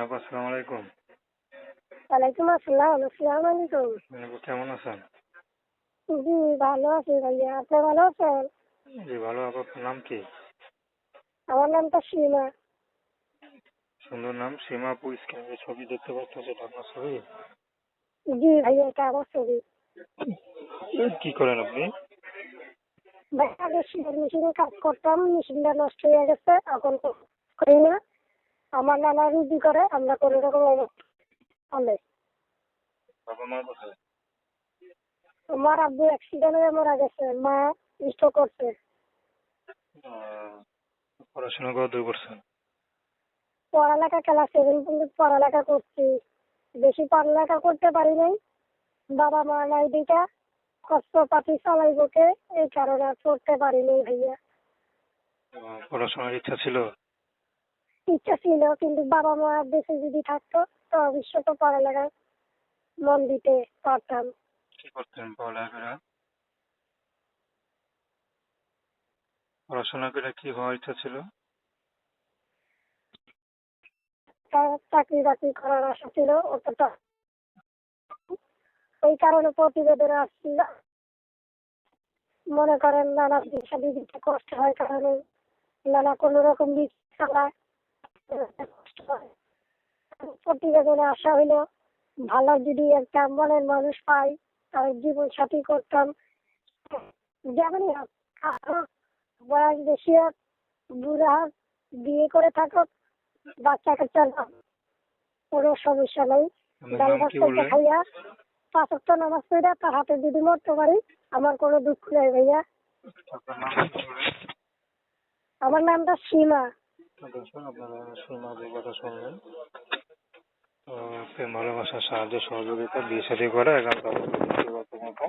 আপু আসসালামু আলাইকুম। ওয়ালাইকুম আসসালাম আসসালামু আলাইকুম। কেমন আছেন? জি ভালো আছি ভাইয়া আপনি ভালো আছেন? জি ভালো আপনার নাম কি? আমার নামটা সীমা। সুন্দর নাম সীমা আপু স্ক্রিনে ছবি দেখতে পাচ্ছেন সেটা আপনার ছবি? জি ভাইয়া এটা আমার ছবি। কি করেন আপনি? আগে মেশিনে কাজ করতাম মেশিনটা নষ্ট হয়ে গেছে এখন তো করি না। আমার নানা রুজি করে আমরা কোনো রকম কোথায়? আমার আব্বু অ্যাক্সিডেন্ট হয়ে মারা গেছে মা স্ট্রোক করছে। পড়াশোনা কত করছেন পড়ালেখা ক্লাস সেভেন পর্যন্ত পড়ালেখা করছি। বেশি পড়ালেখা করতে পারি নাই। বাবা মা নাই দিটা কষ্ট পাতি চালাইবকে এই কারণে আর পড়তে পারিনি ভাইয়া। পড়াশোনার ইচ্ছা ছিল? ইচ্ছা ছিল কিন্তু বাবা মা দেশে যদি থাকতো তো অবশ্যই তো পড়ালেখা মন দিতে পারতাম। কি করতেন পড়ালেখা? পড়াশোনা করে কি হওয়ার ইচ্ছা ছিল? চাকরি বাকরি করার আশা ছিল অতটা। ওই কারণে প্রতিবেদনে আসছিল। মনে করেন নানা দিশা দিদিতে কষ্ট হয় কারণে নানা কোনো রকম দিক চালায় কষ্ট হয় প্রতিবেদনে আসা হইল ভালো যদি একটা মনের মানুষ পাই তাহলে জীবন সাথী করতাম। যেমনই হোক বয়স বেশি হোক বুড়া হোক বিয়ে করে থাকুক বাচ্চা কাচ্চা না কোনো সমস্যা নেই। ডাল ভাত খাইয়া পাঁচ ওয়াক্ত নামাজ পড়ে তার হাতে যদি মরতে পারি আমার কোনো দুঃখ নেই ভাইয়া। আমার নামটা সীমা। দর্শক আপনারা যে কথা শুনলেন। প্রেম ভালোবাসা সাহায্য সহযোগিতা বিয়ে সাথে করা মতো